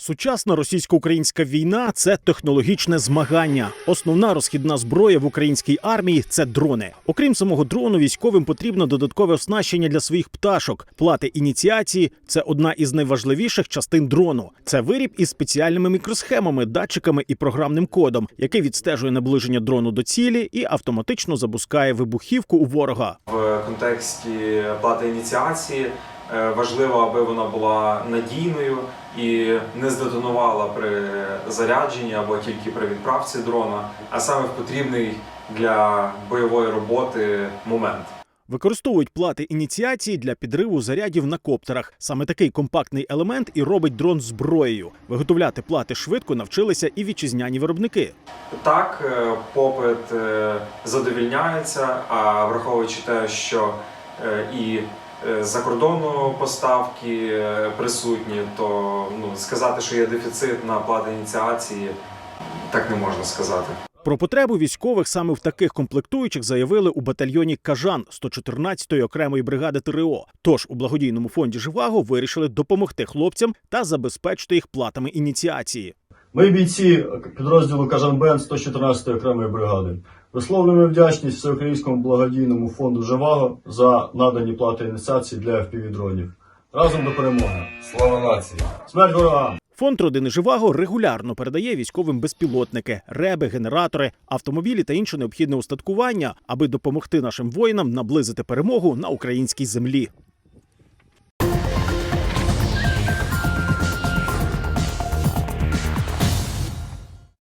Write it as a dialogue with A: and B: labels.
A: Сучасна російсько-українська війна це технологічне змагання. Основна розхідна зброя в українській армії це дрони. Окрім самого дрону, військовим потрібно додаткове оснащення для своїх пташок. Плати ініціації це одна із найважливіших частин дрону. Це виріб із спеціальними мікросхемами, датчиками і програмним кодом, який відстежує наближення дрону до цілі і автоматично запускає вибухівку у ворога.
B: В контексті плати ініціації важливо, аби вона була надійною і не здетонувала при зарядженні або тільки при відправці дрона, а саме в потрібний для бойової роботи момент.
A: Використовують плати ініціації для підриву зарядів на коптерах. Саме такий компактний елемент і робить дрон зброєю. Виготовляти плати швидко навчилися і вітчизняні виробники.
B: Так, е, попит е, задовільняється, а враховуючи те, що е, і е, за кордону поставки е, присутні, то ну, сказати, що є дефіцит на плати ініціації, так не можна сказати.
A: Про потребу військових саме в таких комплектуючих заявили у батальйоні Кажан 114-ї окремої бригади ТРО. Тож у благодійному фонді Живаго вирішили допомогти хлопцям та забезпечити їх платами ініціації.
C: Ми бійці підрозділу Кажанбен 114-ї окремої бригади. Висловлюємо вдячність Всеукраїнському благодійному фонду Живаго за надані плати ініціації для FPV-дронів. Разом до перемоги!
D: Слава нації!
C: Смерть ворогам!
A: Фонд родини Живаго регулярно передає військовим безпілотники, реби, генератори, автомобілі та інше необхідне устаткування, аби допомогти нашим воїнам наблизити перемогу на українській землі.